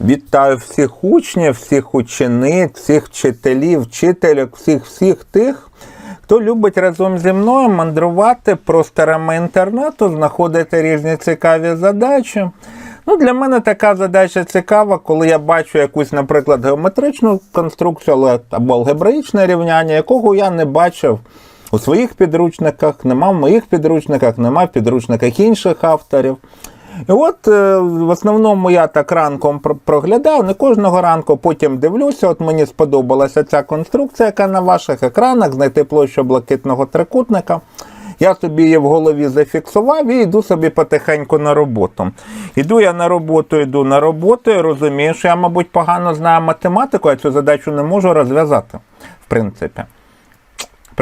Вітаю всіх учнів, всіх учениць, всіх вчителів, вчителів, всіх всіх тих, хто любить разом зі мною мандрувати просторами інтернету, знаходити різні цікаві задачі. Ну, для мене така задача цікава, коли я бачу якусь, наприклад, геометричну конструкцію або алгебраїчне рівняння, якого я не бачив у своїх підручниках, нема в моїх підручниках, нема в підручниках інших авторів. І от е, в основному я так ранком проглядав, не кожного ранку, потім дивлюся. От мені сподобалася ця конструкція, яка на ваших екранах, знайти площу блакитного трикутника. Я собі її в голові зафіксував і йду собі потихеньку на роботу. Іду я на роботу, йду на роботу і розумію, що я, мабуть, погано знаю математику, я цю задачу не можу розв'язати, в принципі.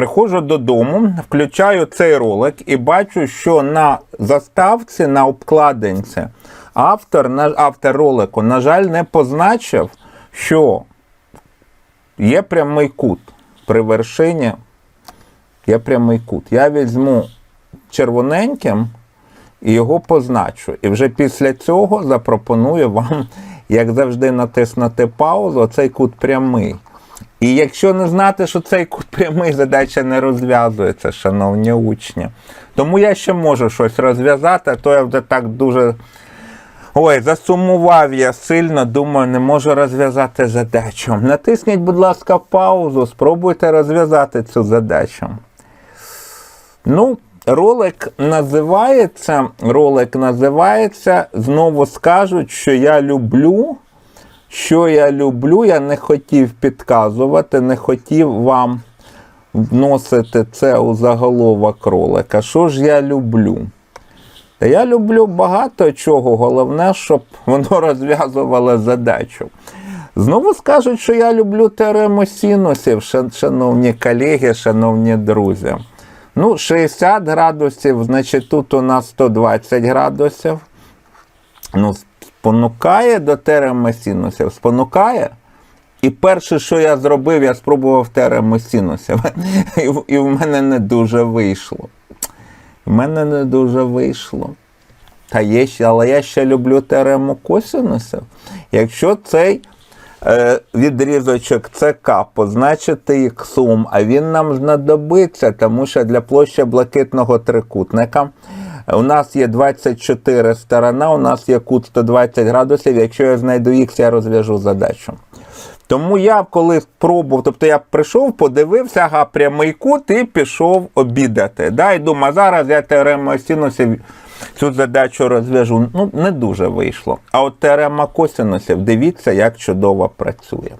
Приходжу додому, включаю цей ролик і бачу, що на заставці, на обкладинці, автор, автор ролику, на жаль, не позначив, що є прямий кут при вершині. Є прямий кут. Я візьму червоненьким і його позначу. І вже після цього запропоную вам, як завжди, натиснути паузу, оцей кут прямий. І якщо не знати, що цей кут прямий, задача не розв'язується, шановні учні. Тому я ще можу щось розв'язати, а то я вже так дуже. Ой, засумував я сильно, думаю, не можу розв'язати задачу. Натисніть, будь ласка, паузу, спробуйте розв'язати цю задачу. Ну, ролик називається. Ролик називається. Знову скажуть, що я люблю. Що я люблю, я не хотів підказувати, не хотів вам вносити це у заголовок ролика. Що ж я люблю? Та я люблю багато чого, головне, щоб воно розв'язувало задачу. Знову скажуть, що я люблю теорему синусів, шановні колеги, шановні друзі. Ну, 60 градусів, значить тут у нас 120 градусів. Ну, спонукає до теореми синусів, спонукає. І перше, що я зробив, я спробував теорему синусів. І, і в мене не дуже вийшло. В мене не дуже вийшло. Та є ще, але я ще люблю теорему косинусів. Якщо цей е, відрізочок ЦК позначити іксом, а він нам знадобиться, тому що для площі блакитного трикутника у нас є 24 сторона, у нас є кут 120 градусів. Якщо я знайду х, я розв'яжу задачу. Тому я коли спробував, тобто я прийшов, подивився, ага, прямий кут і пішов обідати. Да, і думаю, зараз я теорему синусів цю задачу розв'яжу. Ну, не дуже вийшло. А от теорема косинусів, дивіться, як чудово працює.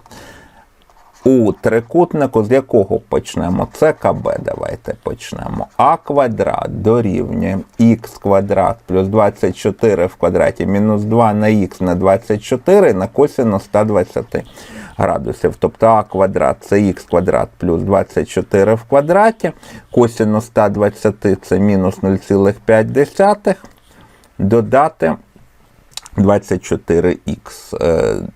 У трикутнику, з якого почнемо? Це КБ, давайте почнемо. А квадрат дорівнює х квадрат плюс 24 в квадраті мінус 2 на х на 24 на косинус 120 градусів. Тобто а квадрат це х квадрат плюс 24 в квадраті. Косинус 120 це мінус 0,5. Додати 24х.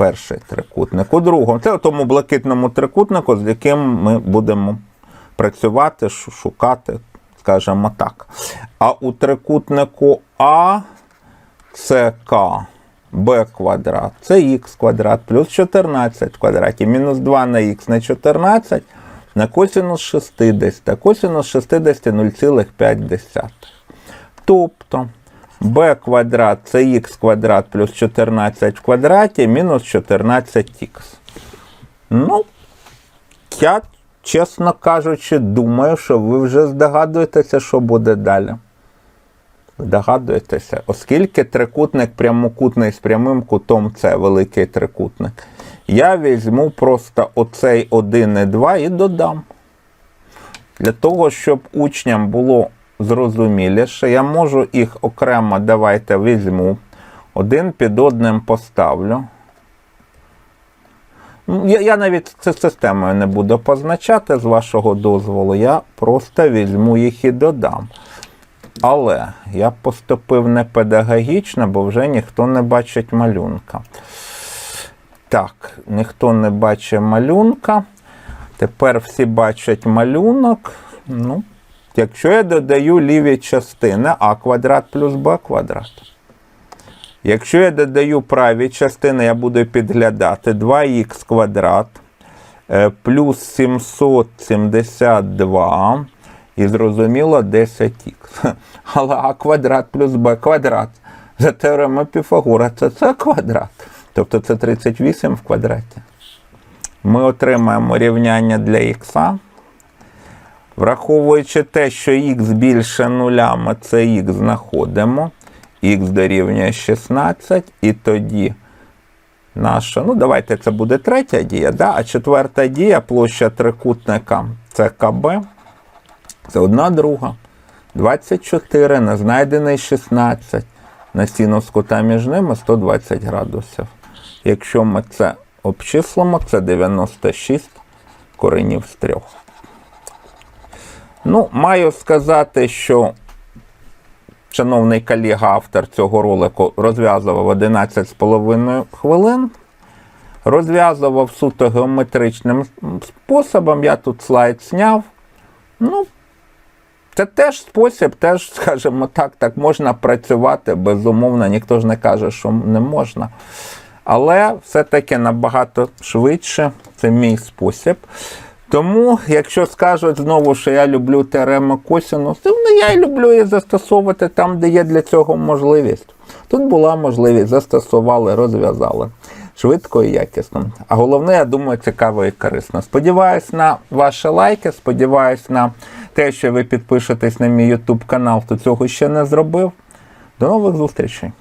Перший трикутник. У другому, це у тому блакитному трикутнику, з яким ми будемо працювати, шукати, скажімо так. А у трикутнику А це К. Б квадрат, це х квадрат плюс 14 в квадраті, мінус 2 на х на 14 на косинус 60, а косинус 60 0,5. Тобто b квадрат це х квадрат плюс 14 в квадраті мінус 14х. Ну, я, чесно кажучи, думаю, що ви вже здогадуєтеся, що буде далі. Здогадуєтеся, оскільки трикутник прямокутний з прямим кутом це великий трикутник, я візьму просто оцей 1 і 2 і додам. Для того, щоб учням було зрозуміліше, я можу їх окремо, давайте візьму, один під одним поставлю. Я, я навіть це системою не буду позначати з вашого дозволу, я просто візьму їх і додам. Але я поступив не педагогічно, бо вже ніхто не бачить малюнка. Так, ніхто не бачить малюнка. Тепер всі бачать малюнок. Ну, якщо я додаю ліві частини а квадрат плюс б квадрат. Якщо я додаю праві частини, я буду підглядати 2х квадрат е, плюс 772 і зрозуміло 10х. Але а квадрат плюс b квадрат. За теоремою Піфагора це це квадрат. Тобто це 38 в квадраті. Ми отримаємо рівняння для х. Враховуючи те, що х більше нуля, ми це х знаходимо. х дорівнює 16, і тоді наша, ну давайте це буде третя дія, да? а четверта дія, площа трикутника це КБ. Це одна друга. 24 на знайдений 16. На синус кута між ними 120 градусів. Якщо ми це обчислимо, це 96 коренів з трьох. Ну, маю сказати, що шановний колега, автор цього ролику, розв'язував 11,5 хвилин. Розв'язував суто геометричним способом. Я тут слайд зняв. Ну, це теж спосіб, теж, скажімо так, так можна працювати, безумовно, ніхто ж не каже, що не можна. Але все-таки набагато швидше це мій спосіб. Тому, якщо скажуть знову, що я люблю теорему косінусу, ну я і люблю її застосовувати там, де є для цього можливість. Тут була можливість, застосували, розв'язали. Швидко і якісно. А головне, я думаю, цікаво і корисно. Сподіваюсь на ваші лайки, сподіваюсь на те, що ви підпишетесь на мій YouTube канал, хто цього ще не зробив. До нових зустрічей!